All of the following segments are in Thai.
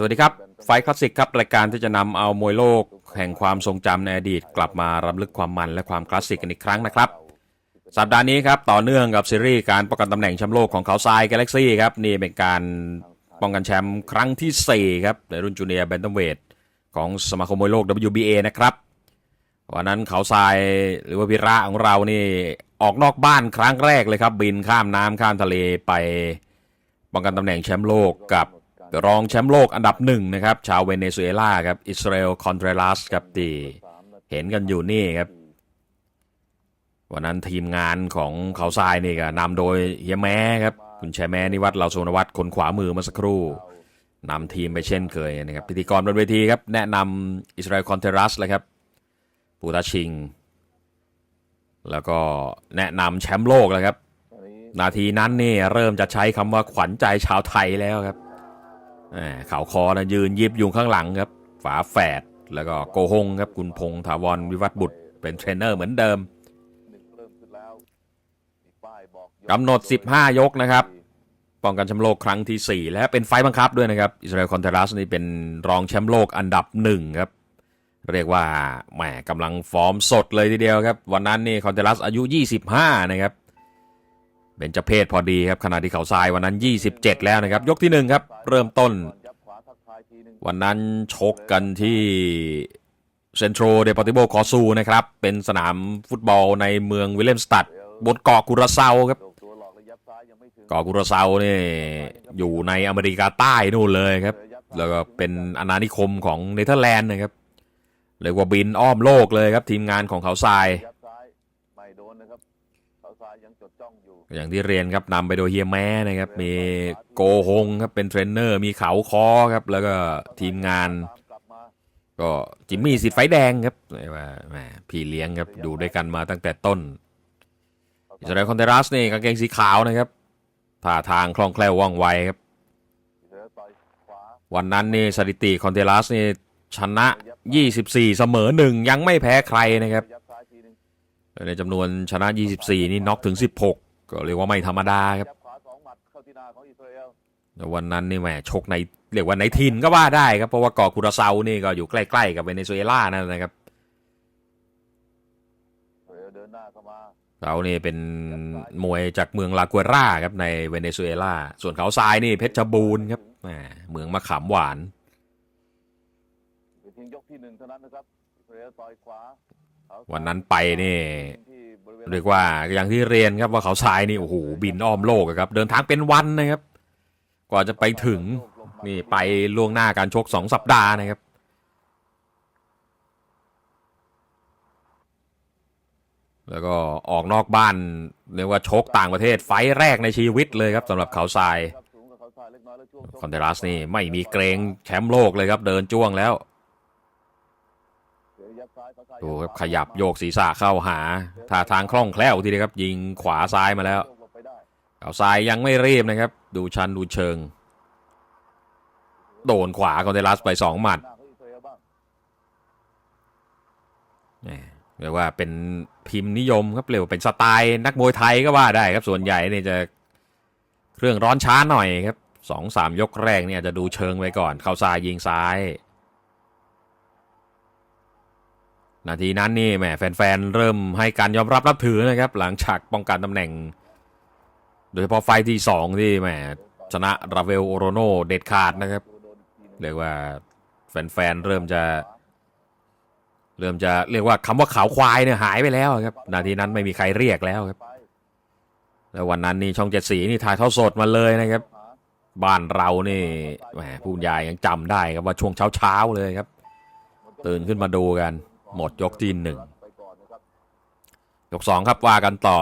สวัสดีครับ ไฟคลาสสิกครับ รายการที่จะนำเอามวยโลก แห่งความทรงจำในอดีต กลับมารำลึกความมันและความคลาสสิกกันอีกครั้งนะครับ สัปดาห์นี้ครับ ต่อเนื่องกับซีรีส์การป้องกันตำแหน่งแชมป์โลกของเขาทรายกาแล็กซี่ครับ นี่เป็นการป้องกันแชมป์ครั้งที่ 4 ครับ ในรุ่นจูเนียร์แบนตัมเวทของสมาคมมวยโลก WBA นะครับวันนั้นเขาทรายหรือว่าพิระของเรานี่ออกนอกบ้านครั้งแรกเลยครับ บินข้ามน้ำข้ามทะเลไปป้องกันตำแหน่งแชมป์โลกกับ รองแชมป์โลกอันดับหนึ่งนะครับ ชาวเวเนซุเอลาครับอิสราเอลคอนเทรลัสครับที่เห็นกันอยู่นี่ครับ วันนั้นทีมงานของเขาทรายนี่ก็นำโดยเฮียแม้ครับ คุณชัยแม้นิวัฒน์เหล่าสุนวัฒน์คนขวามือเมื่อสักครู่นำทีมไปเช่นเคยนะครับ พิธีกรบนเวทีครับ แนะนำอิสราเอลคอนเทรัสเลยครับปูตาชิง แล้วก็แนะนำแชมป์โลกเลยครับ นาทีนั้นนี่เริ่มจะใช้คำว่าขวัญใจชาวไทยแล้วครับ แหมข่าคอนะยืนยิบอยู่ข้างหลังครับ ฝาแฝดแล้วก็โกหงครับคุณพงษ์ถาวรวิวัฒน์บุตร เป็นเทรนเนอร์เหมือนเดิมกำหนด 15 ยกนะครับ ป้องกันแชมป์โลกครั้งที่ 4 และเป็นไฟบังคับด้วยนะครับ อิสราเอลคอนเทรัสนี่เป็นรองแชมป์โลกอันดับหนึ่งครับ เรียกว่าแหมกำลังฟอร์มสดเลยทีเดียวครับ วันนั้นนี่คอนเทรัสอายุ 25 นะครับ เป็นจะเพศพอดีครับขณะที่เขาทรายวันนั้น 27 แล้วนะครับ ยกที่1ครับ เริ่มต้น วันนั้นชกกันที่เซนโตรเดปอติโบคอซูนะครับ เป็นสนามฟุตบอลในเมืองวิลเลมสตัดบนเกาะกุราเซาครับเกาะกุราเซาเนี่ยอยู่ในอเมริกาใต้นู่นเลยครับ แล้วก็เป็นอาณานิคมของเนเธอร์แลนด์นะครับเรียกว่าบินอ้อมโลกเลยครับ ทีมงานของเขาทราย องอยู่อย่างที่เรียนครับนำไปโดยเฮียแม้นะครับ มีโกฮงครับเป็นเทรนเนอร์ มีเขาคอครับ แล้วก็ทีมงานตามกลับมาก็จิมมี่สิทธิ์ไฟแดงครับเรียกว่าแหมพี่เลี้ยงครับดูด้วยกันมาตั้งแต่ต้นอิสราเอลคอนเทรัสนี่กางเกงสีขาวนะครับท่าทางคล่องแคล่วว่องไวครับเสือต่อยขวาวันนั้นนี่สถิติคอนเทรัสนี่ชนะ 24 เสมอหนึ่งยังไม่แพ้ใครนะครับ ในจำนวนชนะ 24 นี่น็อกถึง 16 ก็เรียกว่าไม่ธรรมดาครับยับขวาสองหมัดเข้าที่หน้าของอิสราเอลแต่วันนั้นนี่แหมชกในเรียกว่าในทินก็ว่าได้ครับ เพราะว่าเกาะคูราเซานี่ก็อยู่ใกล้ ๆ กับเวเนซุเอลานั่นนะครับอิสราเอลเดินหน้าเข้ามาเขานี่เป็นมวยจากเมืองลากัวราครับในเวเนซุเอลา ส่วนเขาทรายนี่เพชรบูรณ์ครับแหมเมืองมะขามหวาน วันนั้นไปนี่เรียกว่าอย่างที่เรียนครับว่าเขาทรายนี่โอ้โหบินอ้อมโลกครับ เดินทางเป็นวันนะครับ กว่าจะไปถึงนี่ไปล่วงหน้าการชกสองสัปดาห์นะครับแล้วก็ออกนอกบ้านเรียกว่าชกต่างประเทศไฟแรกในชีวิตเลยครับสำหรับเขาทรายคอยแล้วช่วงชกคอนเทรัสนี่ไม่มีเกรงแชมป์โลกเลยครับ เดินจ้วงแล้ว เสือยับซ้ายเขาทราย ดูครับขยับโยกศีรษะเข้าหาท่าทางคล่องแคล่วทีเดียวครับ ยิงขวาซ้ายมาแล้วโยกหลบไปได้เขาซ้ายยังไม่รีบนะครับ ดูชันดูเชิง โดนขวาคอนเทรัสไปสองหมัดหน้าของอิสราเอลบ้างแหมเรียกว่าเป็นพิมพ์นิยมครับเรียกว่าเป็นสไตล์นักมวยไทยก็ว่าได้ครับส่วนใหญ่เนี่ยจะเครื่องร้อนช้าหน่อยครับสองสามยกแรกเนี่ยจะดูเชิงไว้ก่อน เข้าซ้ายยิงซ้าย นาทีนั้นนี่แหมแฟนๆเริ่มให้การยอมรับนับถือนะครับ หลังจากป้องกันตำแหน่ง โดยเฉพาะไฟที่สองที่แหมชนะราเวลโอโรโนเด็ดขาดนะครับ เรียกว่าแฟนๆเริ่มจะ เริ่มจะเรียกว่าคำว่าขาวควายเนี่ยหายไปแล้วครับ นาทีนั้นไม่มีใครเรียกแล้วครับ แล้ววันนั้นนี่ช่องเจ็ดสีนี่ถ่ายทอดสดมาเลยนะครับ บ้านเรานี่แหมผู้บรรยายยังจำได้ครับว่าช่วงเช้าๆเลยครับ ตื่นขึ้นมาดูกัน หมดยกที่หนึ่งยกสองครับว่ากันต่อ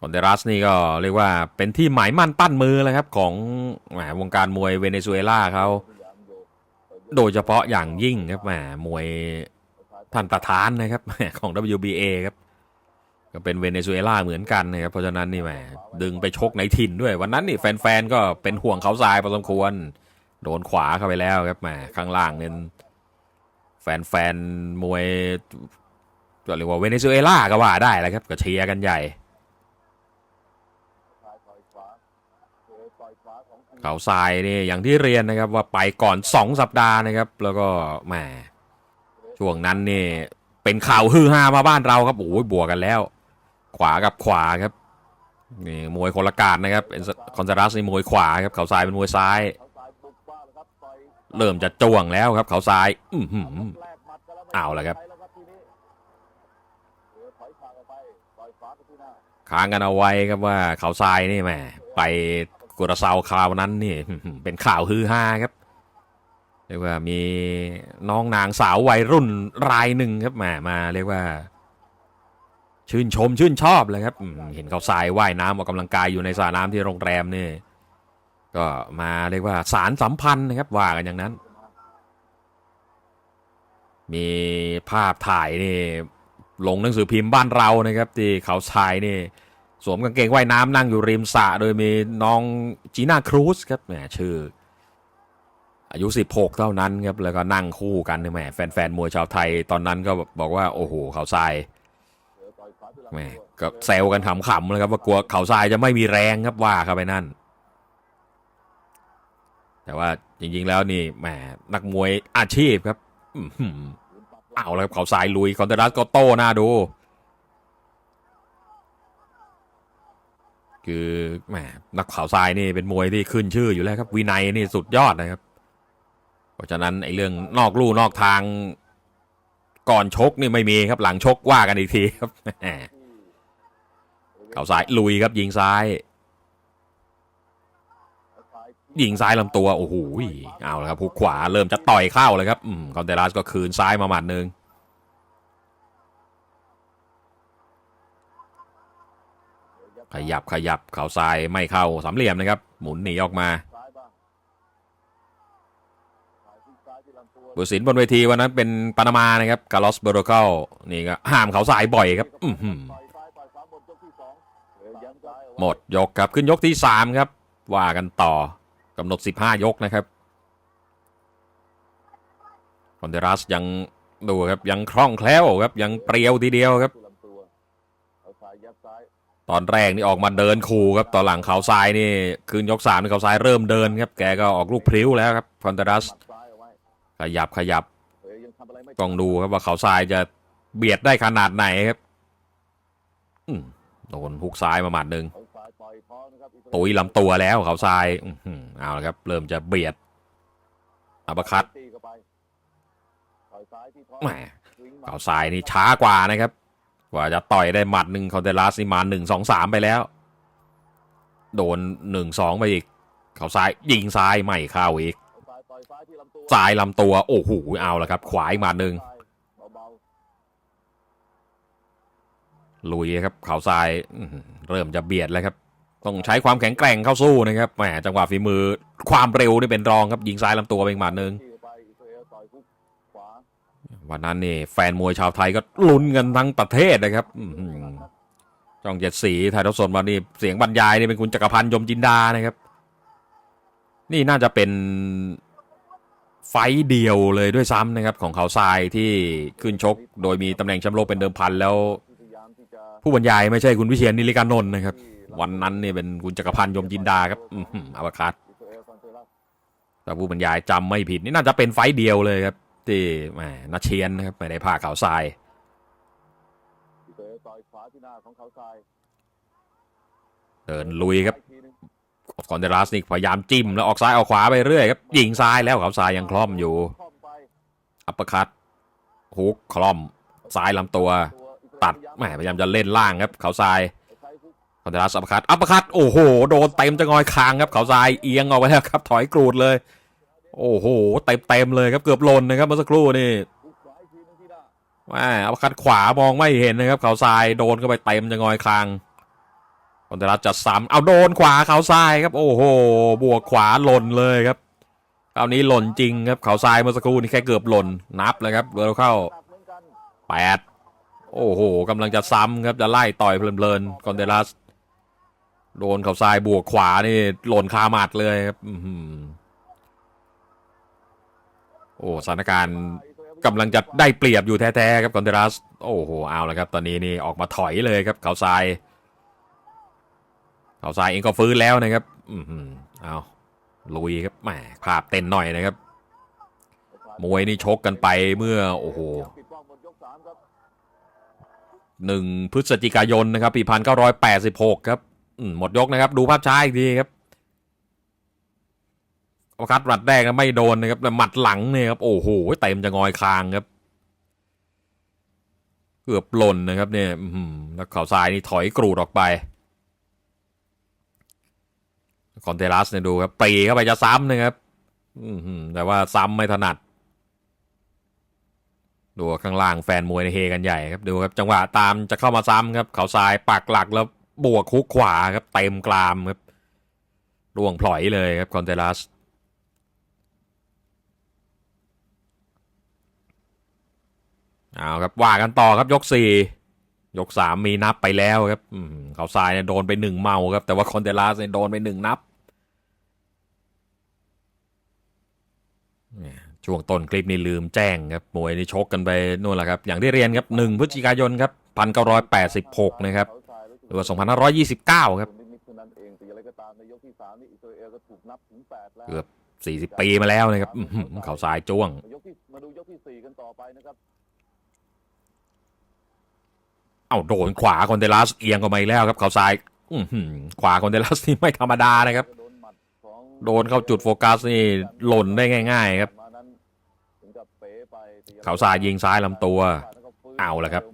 คอนเดรัสนี่ก็เรียกว่าเป็นที่หมายมั่นปั้นมือเลยครับ ของแหมวงการมวยเวเนซุเอลาเขาโยกไปโดยเฉพาะอย่างยิ่งครับแหมมวยท่านประธานนะครับของ WBA ครับก็เป็นเวเนซุเอลาเหมือนกันนะครับเพราะฉะนั้นนี่แหมดึงไปชกในถิ่นด้วย วันนั้นนี่แฟนๆก็เป็นห่วงเขาทรายพอสมควร โดนขวาเข้าไปแล้วครับแหมข้างล่างเนี่ยแฟนๆมวยก็เรียกว่าเวเนซุเอลาก็ว่าได้แหละครับก็เชียร์กันใหญ่ เขาทรายนี่อย่างที่เรียนนะครับว่าไปก่อน 2 สัปดาห์นะครับ แล้วก็แหมช่วงนั้นนี่เป็นข่าวฮือฮามาบ้านเราครับโอ้ยบวกกันแล้ว ขวากับขวาครับนี่มวยคนละกาดนะครับเป็นคอนเซรัสนี่มวยขวาครับเขาทรายเป็นมวยซ้าย เริ่มจะจ้วงแล้วครับ เขาทราย อือหือแหมัดกันแล้วไม่เอาละครับค้างกันเอาไว้ครับว่าเขาทรายนี่แหมไปกุระเซาคราวนั้นนี่เป็นข่าวฮือฮาครับเรียกว่ามีน้องนางสาววัยรุ่นรายหนึ่งครับแหมมาเรียกว่า ชื่นชมชื่นชอบเลยครับเห็นเขาทรายว่ายน้ำออกกำลังกายอยู่ในสระน้ำที่โรงแรมนี่ ก็มาเรียกว่าสารสัมพันธ์นะครับว่ากันอย่างนั้น มีภาพถ่ายนี่ลงหนังสือพิมพ์บ้านเรานะครับที่เขาชายนี่สวมกางเกงว่ายน้ำนั่งอยู่ริมสระโดยมีน้องจีน่าครูซครับแหมชื่อ อายุ 16 เท่านั้นครับแล้วก็นั่งคู่กันแหมแฟนๆมวยชาวไทยตอนนั้นก็บอกว่าโอ้โหเขาทรายแหมตัวก็แซวกันขำๆเลยครับว่ากลัวเขาทรายจะไม่มีแรงครับว่าเข้าไปนั่น แต่ว่าจริงๆแล้วนี่แหมนักมวยอาชีพครับอื้อหือยืนปักหลังเอาแล้วครับเขาสายลุยคอนเทรัสก็โต้หน้าดู คือแหมนักข่าวทรายนี่เป็นมวยที่ขึ้นชื่ออยู่แล้วครับวินัยนี่สุดยอดนะครับ เพราะฉะนั้นไอ้เรื่องนอกลู่นอกทางก่อนชกนี่ไม่มีครับหลังชกว่ากันอีกทีครับแหมเขาสายลุยครับยิงซ้าย ยิงซ้ายลำตัวโอ้โหเอาละครับหุกขวาเริ่มจะต่อยเข้าเลยครับอืมคอนเทรัสก็คืนซ้ายมาหมัดหนึ่งขยับขยับเข่าซ้ายไม่เข้าสามเหลี่ยมนะครับ หมุนหนีออกมาบุษินบนเวทีวันนั้นเป็นปานามานะครับคาร์ลอสเบโรเกลนี่ก็ห้ามเขาซ้ายบ่อยครับอื้อหือต่อยซ้ายต่อยขวาหมดยกที่สองเดี๋ยวยันซ้ายเอาไว้หมดยกครับขึ้นยกที่สามครับ ว่ากันต่อ กำหนดสิบห้ายกนะครับคอนเดรัสยังดูครับยังคล่องแคล่วครับยังเปรียวทีเดียวครับ ตอนแรกนี่ออกมาเดินขู่ครับตอนหลังเขาซ้ายนี่คืนยกสามนี่เขาซ้ายเริ่มเดินครับแกก็ออกลูกพริ้วแล้วครับคอนเดรัสหมัดซ้ายเอาไว้ขยับขยับต้องดูครับว่าเขาทรายจะเบียดได้ขนาดไหนครับโดนฮุกซ้ายมาหมัดหนึ่ง ตุยลำตัวแล้วเขาทรายอือหือเอาละครับ เริ่มจะเบียดอัปคัตตีเข้าไปต่อยซ้ายที่ท้องแหมเขาทรายนี่ช้ากว่านะครับ กว่าจะต่อยได้หมัดหนึ่งคอนเทลัสนี่มาหนึ่งสองสามไปแล้ว โดนหนึ่งสองไปอีก เขาซ้ายยิงซ้ายไม่เข้าอีกที่ลำตัวซ้ายลำตัว โอ้โหเอาละครับ ขวาอีกหมัดหนึ่งลุยครับเขาทรายเริ่มจะเบียดแล้วครับ ต้องใช้ความแข็งแกร่งเข้าสู้นะครับแหมจังหวะฝีมือความเร็วนี่เป็นรองครับยิงซ้ายลำตัวไปอีกหมัดหนึ่งวันนั้นนี่แฟนมวยชาวไทยก็ลุ้นกันทั้งประเทศนะครับช่องเจ็ดสีถ่ายทอดสดมานี่เสียงบรรยายนี่เป็นคุณจักรพันธ์ยมจินดานะครับ นี่น่าจะเป็นไฟเดียวเลยด้วยซ้ำนะครับ ของเขาทรายที่ขึ้นชก โดยมีตำแหน่งแชมป์โลกเป็นเดิมพันแล้ว ผู้บรรยายไม่ใช่คุณวิเชียรนิริกานนท์นะครับ วันนั้นนี่เป็นคุณจักรพันธ์ยมจินดาครับอื้อหืออัปเปอร์คัตอิสราเอลคอนเทรัสแต่ผู้บรรยายจำไม่ผิดนี่น่าจะเป็นไฟต์เดียวเลยครับ ที่แหมนัชเชียนนะครับไม่ได้พาเขาทรายอิสราเอลต่อยขวาที่หน้าของเขาทรายเดินลุยครับอีกทีหนึ่งคอนเดรัสนี่พยายามจิ้มแล้วออกซ้ายออกขวาไปเรื่อยครับยิงซ้ายแล้วเขาทรายยังคล่อมอยู่คล่อมไปอัปเปอร์คัตฮุกคล่อมซ้ายลำตัว ตัดแหมพยายามจะเล่นล่างครับเขาทรายคอนเดรัสอัปปร์คัตอัปปร์คัตโอ้โหโดนเต็มจะงอยคางครับเขาทรายเอียงออกไปแล้วครับ ถอยกรูดเลย โอ้โหเต็มเต็มเลยครับเกือบหล่นนะครับเมื่อสักครู่นี่ว่าแหมอัปปร์คัตขวามองไม่เห็นนะครับเขาทรายโดนเข้าไปเต็มจะงอยคางคอนเดรัสจะซ้ำเอาโดนขวาเขาทรายครับ โอ้โห บวกขวาหล่นเลยครับคราวนี้หล่นจริงครับเขาทรายเมื่อสักครู่นี่แค่เกือบหล่นนับเลยครับเบอร์เข้าแปด โอ้โหกำลังจะซ้ำครับจะไล่ต่อยเพลินๆคอนเดลัส โดนเขาทรายบวกขวานี่หล่นคาหมัดเลยครับโอ้สถานการณ์กำลังจะได้เปรียบอยู่แท้ๆครับคอนเดลัส โอ้โหเอาละครับ ตอนนี้นี่ออกมาถอยเลยครับเขาทรายเขาทรายเองก็ฟื้นแล้วนะครับ อือหือเอาลุยครับแหมภาพเต้นหน่อยนะครับมวยนี่ชกกันไปเมื่อโอ้โห หนึ่งพฤศจิกายนนะครับปีพันเก้าร้อยแปดสิบหกครับหมดยกนะครับ ดูภาพช้าอีกทีครับอคัดหมัดแรกนะไม่โดนนะครับแต่หมัดหลังเนี่ยครับโอ้โหเต็มจะงอยคางครับ เกือบหล่นนะครับเนี่ยแล้วข่าวซ้ายนี่ถอยกรูดออกไปคอนเทลัสเนี่ยดูครับปรีเข้าไปจะซ้ำนะครับแต่ว่าซ้ำไม่ถนัด ดูข้างล่างแฟนมวยในเฮกันใหญ่ครับดูครับจังหวะตามจะเข้ามาซ้ำครับ เขาซ้ายปักหลักแล้วบวกคุกขวาครับเต็มกรามครับร่วงพลอยเลยครับคอนเทรัสเอาครับว่ากันต่อครับยกสี่ยกสามมีนับไปแล้วครับเขาซ้ายเนี่ยโดนไปหนึ่งเมาครับ แต่ว่าคอนเทรัสเนี่ยโดนไปหนึ่งนับ ช่วงต้นคลิปนี้ลืมแจ้งครับมวยนี่ชกกันไปนู่นแหละครับอย่างที่เรียนครับหนึ่งพฤศจิกายนครับพันเก้าร้อยแปดสิบหกนะครับหรือว่าสองพันห้าร้อยยี่สิบเก้าครับเกือบสี่สิบปีมาแล้วนะครับเขาสายจ้วงเอาโดนขวาคอนเทลัสเอียงเข้ามาอีกแล้วครับเขาซ้ายขวาคอนเทลัสนี่ไม่ธรรมดานะครับ โดนเข้าจุดโฟกัสนี่หล่นได้ง่าย ๆ ครับ เขาซ้ายยิงซ้ายลำตัว เอาละครับ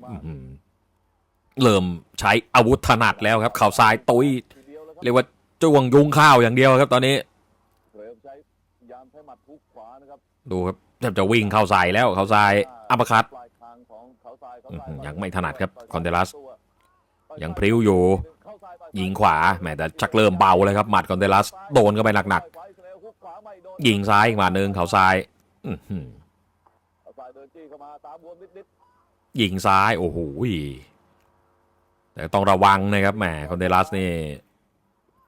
เริ่มใช้อาวุธถนัดแล้วครับ เขาซ้ายตุยเดียเรียกว่าจ้วงยุงข้าวอย่างเดียวครับ ตอนนี้ดูครับแทบจะวิ่งเข้าใส่แล้วเขาซ้ายอัปคัตยังไม่ถนัดครับคอนเทลัสยังพริ้วอยู่ ยิงขวาแหมแต่ชักเริ่มเบาเลยครับหมัดคอนเทลัสโดนเข้าไปหนักๆยิงซ้ายอีกหมาหนึ่งเขาซ้าย อื ยิงซ้าย โอ้โหแต่ต้องระวังนะครับแหมคอนเทลัสนี่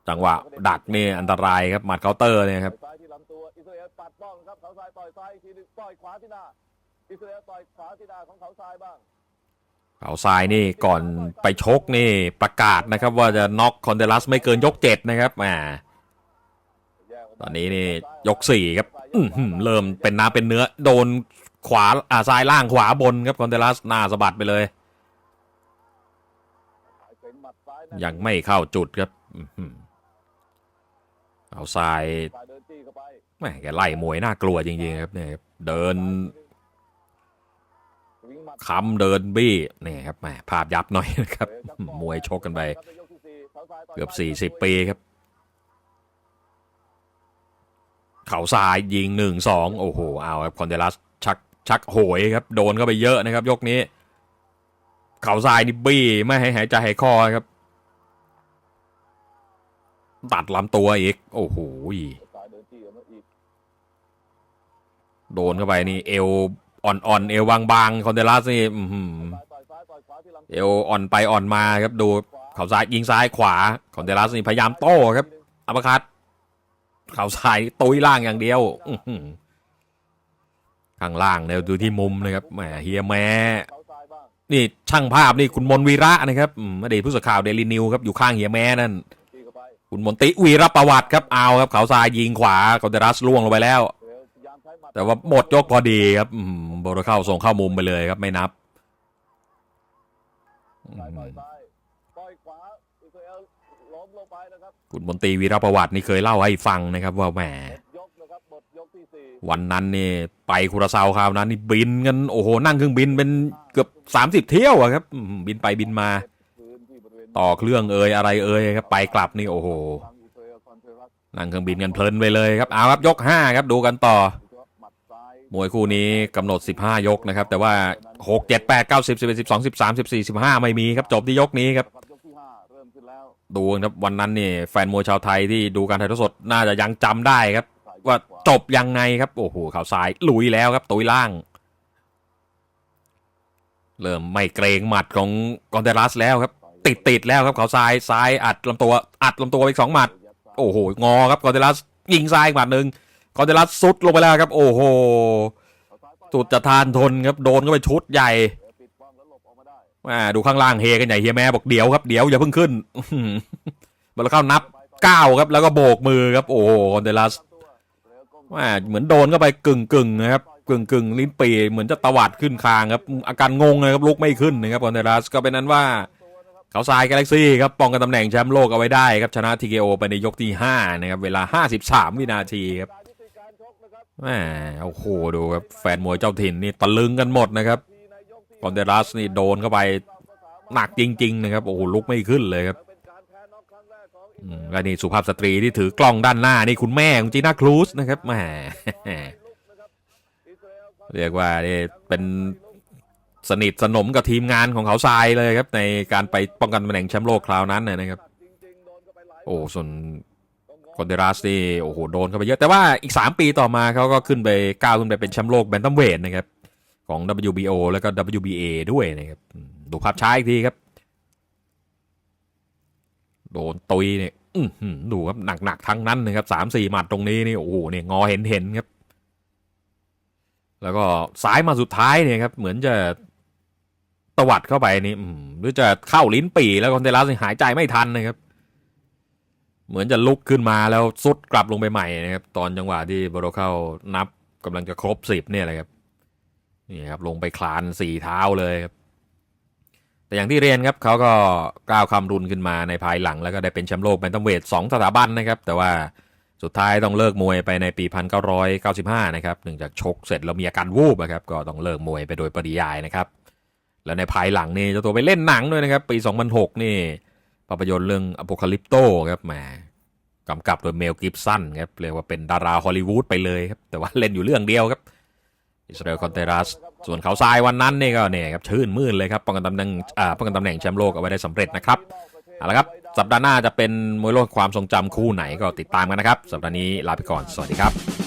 จังหวะดักนี่อันตรายครับหมัดเคาน์เตอร์เนี่ยๆครับซ้ายที่ลำตัวอิสราเอลปัดป้องครับเขาซ้ายต่อยซ้ายอีกทีหนึงต่อยขวาที่หน้าอิสราเอลต่อยขวาที่หน้าของเขาซ้ายบ้างเขาซ้ายนี่ก่อนไปชกนี่ประกาศนะครับ ว่าจะน็อกคอนเทลัสไม่เกินยกเจ็ดนะครับแหมแยกกมาตอนนี้นี่ยกสี่ครับอื้อหือเริ่มเป็นน้ำเป็นเนื้อโดน ขวาอ่าซ้ายล่างขวาบนครับคอนเทลัสหน้าสะบัดไปเลยเป็นหมัดซ้ายนะยังไม่เข้าจุดครับอื้อหือเอาซ้ายซ้ายเดินจี้เข้าไปแหม่แกไล่มวยน่ากลัวจริงๆครับเนี่ยครับเดินวิ่งหมัดค้ำเดินบี้นี่ครับแหมภาพยับหน่อยนะครับ มวยชกกันไป เกือบสี่สิบปีครับ เขาซ้ายยิงหนึ่งสองโอ้โห เอาครับคอนเดลัสชัก ชักโหยครับโดนเข้าไปเยอะนะครับ ยกนี้ เข่าซ้ายนี่บี้ไม่ให้หายใจหายคอครับ ตัดลำตัวอีก โอ้โหโดนเข้าไปนี่ เอวอ่อนๆเอวบางๆคอนเดลัสนี่อื้อหือซ้ายต่อยซ้ายต่อยขวาที่ลำเอวอ่อนไปอ่อนมาครับดูเข่าซ้ายยิงซ้ายขวาคอนเดลัสนี่พยายามโต้ครับอัปคัตเข่าซ้ายตุยล่างอย่างเดียว อื ข้างล่างเนี่ยดูที่มุมนะครับแหมเฮียแม้เขาซ้ายบ้างนี่ช่างภาพนี่คุณมนวีระนะครับอืมอดีตผู้สื่อข่าวเดลินิวครับอยู่ข้างเฮียแม้นั่นคุณมนติวีรประวัติครับเอาครับเขาซ้ายยิงขวาคอนเดลัสล่วงลงไปแล้ว แต่ว่าหมดยกพอดีครับอืมโบรเข้าส่งเข้ามุมไปเลยครับไม่นับคุณมนตรีวีรประวัตินี่เคยเล่าให้ฟังนะครับว่าแหม วันนั้นนี่ไปคุราเซาคราวนั้นนี่บินกันโอ้โหนั่งเครื่องบินเป็นเกือบสามสิบเที่ยวอะครับ บินไปบินมา ต่อเครื่องเอ่ยอะไรเอ่ยครับไปกลับนี่โอ้โหนั่งเครื่องบินกันเพลินไปเลยครับเอาครับยกห้าครับดูกันต่อมวยคู่นี้กำหนด 15 ยกนะครับ แต่ว่า 6 7 8 9 10 11 12 13 14 15 ไม่มีครับจบที่ยกนี้ครับครับยกที่ห้าเริ่มขึ้นแล้วดูครับวันนั้นนี่แฟนมวยชาวไทยที่ดูการถ่ายทอดสดน่าจะยังจำได้ครับ ว่าจบยังไงครับ โอ้โหข่าวซ้ายลุยแล้วครับตุยล่าง เริ่มไม่เกรงหมัดของกอนเตลัสแล้วครับ ติดติดแล้วครับเขาซ้ายซ้ายอัดลำตัว อัดลำตัวไปอีกสองหมัด โอ้โหงอครับกอนเตลัสยิงซ้ายอีกหมัดหนึ่งกอนเตลัสสุดลงไปแล้วครับ โอ้โหสุดจะทานทนครับโดนก็ไปชุดใหญ่มาดูข้างล่างเฮกันใหญ่เฮียแม่บอกเดี๋ยวครับเดี๋ยวอย่าเพิ่งขึ้นอื้อหือมาแล้วเข้านับเก้าครับ แล้วก็โบกมือครับ โอ้โหคอนเตลัส ว่าเหมือนโดนเข้าไปกึ่งกึ่งนะครับกึ่งกึ่งลิ้นปีเหมือนจะตวัดขึ้นคางครับอาการงงเลยครับลุกไม่ขึ้นนะครับคอนเทรัสก็เป็นนั้นว่าเขาทรายกาแล็กซี่ครับป้องกันตำแหน่งแชมป์โลกเอาไว้ได้ครับชนะ TKO ไปในยกที่5นะครับเวลา 53 วินาทีครับการยุติการชกนะครับแหมโอ้โหดูครับแฟนมวยเจ้าถิ่นนี่ตะลึงกันหมดนะครับกที่คอนเทรัสนี่โดนเข้าไปหนักจริง ๆ นะครับโอ้โหลุกไม่ขึ้นเลยครับ แรกของอืมและนี่สุภาพสตรีที่ถือกล้องด้านหน้านี่คุณแม่ของจีน่าครูซนะครับแหมเรียกว่าเป็นสนิทสนมกับทีมงานของเขาทรายเลยครับ ในการไปป้องกันตำแหน่งแชมป์โลกคราวนั้นนะครับ โอ้ส่วนต้องงอคอนเดรัสนี่โอ้โหโดนเข้าไปเยอะแต่ว่าอีก 3 ปีต่อมาเขาก็ขึ้นไปก้าวขึ้นไปเป็นแชมป์โลกแบนตัมเวทนะครับ ของ WBO แล้วก็ WBA ด้วยนะครับ ดูภาพช้าอีกทีครับ โดนตุยเนี่ยดูครับหนักๆทั้งนั้นนะครับสามสี่หมัดตรงนี้นี่โอ้โหเนี่ยงอเห็นเห็นๆครับ แล้วก็ซ้ายมาสุดท้ายเนี่ยครับ เหมือนจะตวัดเข้าไปนี่หรือจะเข้าลิ้นปี่แล้วคอนเดรัสหายใจไม่ทันนะครับ เหมือนจะลุกขึ้นมาแล้วซุดกลับลงไปใหม่นะครับ ตอนจังหวะที่บรเข้านับกำลังจะครบสิบเนี่ยแหละครับนี่ครับลงไปคลานสี่เท้าเลยครับ แต่อย่างที่เรียนครับเขาก็ก้าวคำรุนขึ้นมาในภายหลัง แล้วก็ได้เป็นแชมป์โลกแบนตัมเวทสองสถาบันนะครับ แต่ว่าสุดท้ายต้องเลิกมวยไปในปี 1995 นะครับเนื่องจากชกเสร็จแล้วมีอาการวูบนะครับก็ต้องเลิกมวยไปโดยปริยายนะครับ แล้วในภายหลังนี่เจ้าตัวไปเล่นหนังด้วยนะครับ ปี 2006 นี่ภาพยนตร์เรื่องอ p o c a l y p t o ครับแหมกำกับโดยเมลกิฟสันครับเรียกว่าเป็นดาราฮอลลีวูดไปเลยครับแต่ว่าเล่นอยู่เรื่องเดียวครับ อิสราเอลคอนเทรัส ส่วนเขาทรายวันนั้นนี่ก็เนี่ยครับชื่นมื่นเลยครับป้องกันตำแหน่งอ่าป้องกันตำแหน่งแชมป์โลกเอาไว้ได้สำเร็จนะครับเอาละครับ สัปดาห์หน้าจะเป็นมวยโลกความทรงจำคู่ไหนก็ติดตามกันนะครับ สัปดาห์นี้ลาไปก่อน สวัสดีครับ